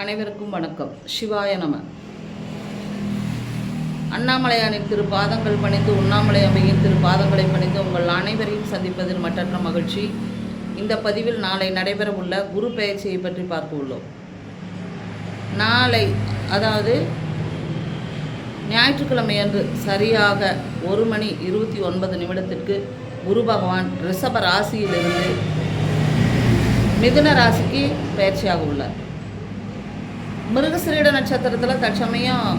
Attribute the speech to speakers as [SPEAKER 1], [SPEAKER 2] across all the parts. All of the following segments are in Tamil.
[SPEAKER 1] அனைவருக்கும் வணக்கம். சிவாய நம. அண்ணாமலையானின் திரு பாதங்கள் பணிந்து உண்ணாமலை அம்மையின் திரு பாதங்களை பணிந்து உங்கள் அனைவரையும் சந்திப்பதில் மற்றற்ற மகிழ்ச்சி. இந்த பதிவில் நாளை நடைபெறவுள்ள குரு பயிற்சியை பற்றி பார்க்க உள்ளோம். நாளை அதாவது ஞாயிற்றுக்கிழமை அன்று சரியாக ஒரு மணி இருபத்தி ஒன்பது நிமிடத்திற்கு குரு பகவான் ரிஷப ராசியிலிருந்து மிதுன ராசிக்கு பயிற்சியாக உள்ளார். மிருகசிரீட நட்சத்திரத்தில் தற்சமயம்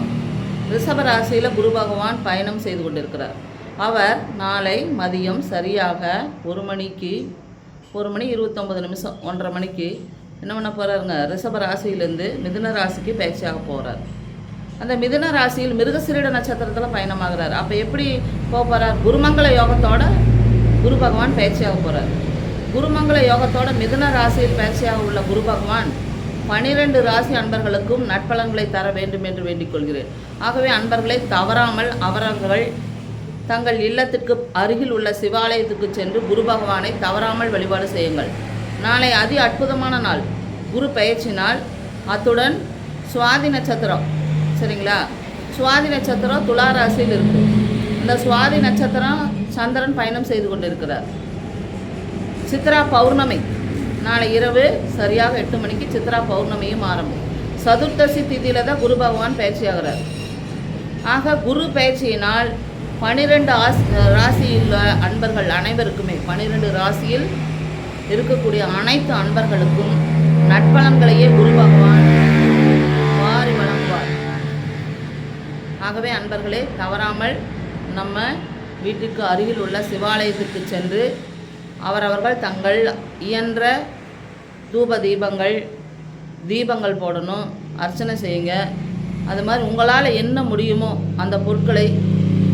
[SPEAKER 1] ரிஷபராசியில் குரு பகவான் பயணம் செய்து கொண்டிருக்கிறார். அவர் நாளை மதியம் சரியாக ஒரு மணிக்கு ஒரு மணி இருபத்தொம்பது நிமிஷம் ஒன்றரை மணிக்கு என்ன பண்ண போகிறாருங்க ரிஷப ராசியிலேருந்து மிதுன ராசிக்கு பயிற்சியாக போகிறார் அந்த மிதுன ராசியில் மிருகசிரீட நட்சத்திரத்தில் பயணமாகிறார். அப்போ எப்படி போக போகிறார் குருமங்கல யோகத்தோட குரு பகவான் பயிற்சியாக போகிறார் குருமங்கல யோகத்தோட மிதுன ராசியில் பயிற்சியாக உள்ள குரு பகவான் பனிரெண்டு ராசி அன்பர்களுக்கும் நட்பலன்களை தர வேண்டும் என்று வேண்டிக் கொள்கிறேன். ஆகவே அன்பர்களை தவறாமல் அவரவர்கள் தங்கள் இல்லத்திற்கு அருகில் உள்ள சிவாலயத்துக்கு சென்று குரு பகவானை தவறாமல் வழிபாடு செய்யுங்கள். நாளை அதி அற்புதமான நாள். குரு பயிற்சி நாள் அத்துடன் சுவாதி நட்சத்திரம். சரிங்களா? சுவாதி நட்சத்திரம் துலா ராசியில் இருக்கு. இந்த சுவாதி நட்சத்திரம் சந்திரன் பயணம் செய்து கொண்டிருக்கிறார். சித்ரா பௌர்ணமி. நாளை இரவு சரியாக எட்டு மணிக்கு சித்ரா பௌர்ணமியும் ஆரம்பம். சதுர்த்தசி திதியில தான் குரு பகவான் பயிற்சியாகிறார் ஆக குரு பயிற்சியினால் பனிரெண்டு ஆஸ் ராசியில் உள்ள அன்பர்கள் அனைவருக்குமே பனிரெண்டு ராசியில் இருக்கக்கூடிய அனைத்து அன்பர்களுக்கும் நட்பலன்களையே குரு பகவான் வாரி வழங்குவார். ஆகவே அன்பர்களே தவறாமல் நம்ம வீட்டுக்கு அருகில் உள்ள சிவாலயத்துக்கு சென்று அவரவர்கள் தங்கள் இயன்ற தூப தீபங்கள் தீபங்கள் போடணும் அர்ச்சனை செய்யுங்க. அது மாதிரி உங்களால் என்ன முடியுமோ அந்த பொருட்களை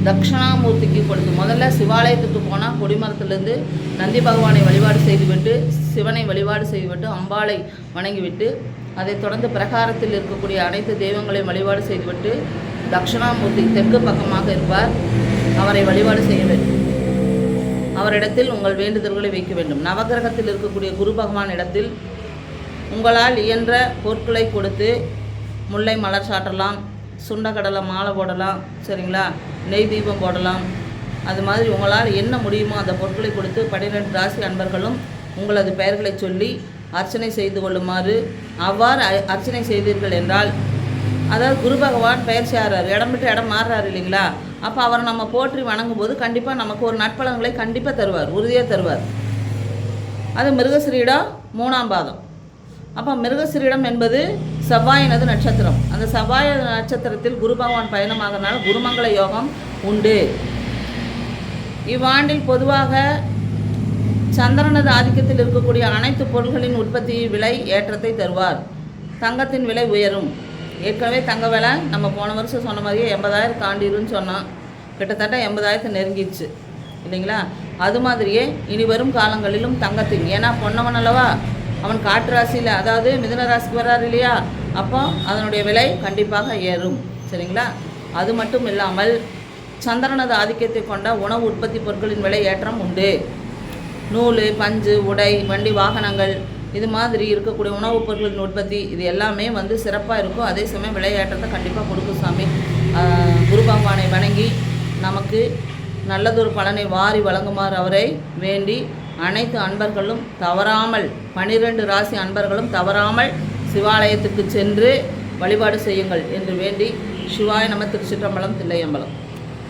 [SPEAKER 1] தட்சிணாமூர்த்திக்கு கொடுத்து முதல்ல சிவாலயத்துக்கு போனால் கொடிமரத்துலேருந்து நந்தி பகவானை வழிபாடு செய்துவிட்டு சிவனை வழிபாடு செய்துவிட்டு அம்பாளை வணங்கிவிட்டு அதைத் தொடர்ந்து பிரகாரத்தில் இருக்கக்கூடிய அனைத்து தெய்வங்களையும் வழிபாடு செய்துவிட்டு தட்சிணாமூர்த்தி தெற்கு பக்கமாக இருப்பார். அவரை வழிபாடு செய்ய வேண்டும். அவரிடத்தில் உங்கள் வேண்டுதல்களை வைக்க வேண்டும். நவகிரகத்தில் இருக்கக்கூடிய குரு பகவான் இடத்தில் உங்களால் இயன்ற பொருட்களை கொடுத்து முல்லை மலர் சாட்டலாம் சுண்டக்கடலை மாலை போடலாம் சரிங்களா? நெய் தீபம் போடலாம். அது மாதிரி உங்களால் என்ன முடியுமோ அந்த பொருட்களை கொடுத்து பன்னிரெண்டு ராசி அன்பர்களும் உங்களது பெயர்களை சொல்லி அர்ச்சனை செய்து கொள்ளுமாறு அவ்வாறு அர்ச்சனை செய்தீர்கள் என்றால் அதாவது குரு பகவான் பயிற்சி ஆறாரு இடம் விட்டு இடம் மாறுறாரு இல்லைங்களா? அப்போ அவரை நம்ம போற்றி வணங்கும் போது கண்டிப்பாக நமக்கு ஒரு நட்பலன்களை கண்டிப்பாக தருவார் உறுதியாக தருவார். அது மிருகசிரீடம் மூணாம் பாதம். அப்போ மிருகசிரீடம் என்பது செவ்வாயினது நட்சத்திரம். அந்த செவ்வாய நட்சத்திரத்தில் குரு பகவான் பயணமாகறனால குருமங்கள யோகம் உண்டு. இவ்வாண்டில் பொதுவாக சந்திரனது ஆதிக்கத்தில் இருக்கக்கூடிய அனைத்து பொருள்களின் உற்பத்தி விலை ஏற்றத்தை தருவார். தங்கத்தின் விலை உயரும். ஏற்கனவே தங்க விலை நம்ம போன வருஷம் சொன்ன மாதிரியே எண்பதாயிரம் தாண்டிருன்னு சொன்னோம் கிட்டத்தட்ட எண்பதாயிரத்தை நெருங்கிடுச்சு. இல்லைங்களா? அது மாதிரியே இனி வரும் காலங்களிலும் தங்கத்தின். ஏன்னா பொன்னவன் அல்லவா? அவன் காற்று ராசியில் அதாவது மிதன ராசிக்கு வர்றாரு இல்லையா? அப்போ அதனுடைய விலை கண்டிப்பாக ஏறும். சரிங்களா? அது மட்டும் இல்லாமல் சந்திரனது ஆதிக்கத்தை கொண்ட உணவு உற்பத்தி பொருட்களின் விலை ஏற்றம் உண்டு. நூல் பஞ்சு உடை வண்டி வாகனங்கள் இது மாதிரி இருக்கக்கூடிய உணவுப் பொருட்களின் உற்பத்தி இது எல்லாமே வந்து சிறப்பாக இருக்கும். அதே சமயம் விளையாட்டத்தை கண்டிப்பாக கொடுக்கும் சாமி. குரு பகவானை வணங்கி நமக்கு நல்லதொரு பலனை வாரி வழங்குமாறு அவரை வேண்டி அனைத்து அன்பர்களும் தவறாமல் பனிரெண்டு ராசி அன்பர்களும் தவறாமல் சிவாலயத்துக்கு சென்று வழிபாடு செய்யுங்கள் என்று வேண்டி சிவாய நம திருச்சிற்றம்பலம் தில்லையம்பலம்.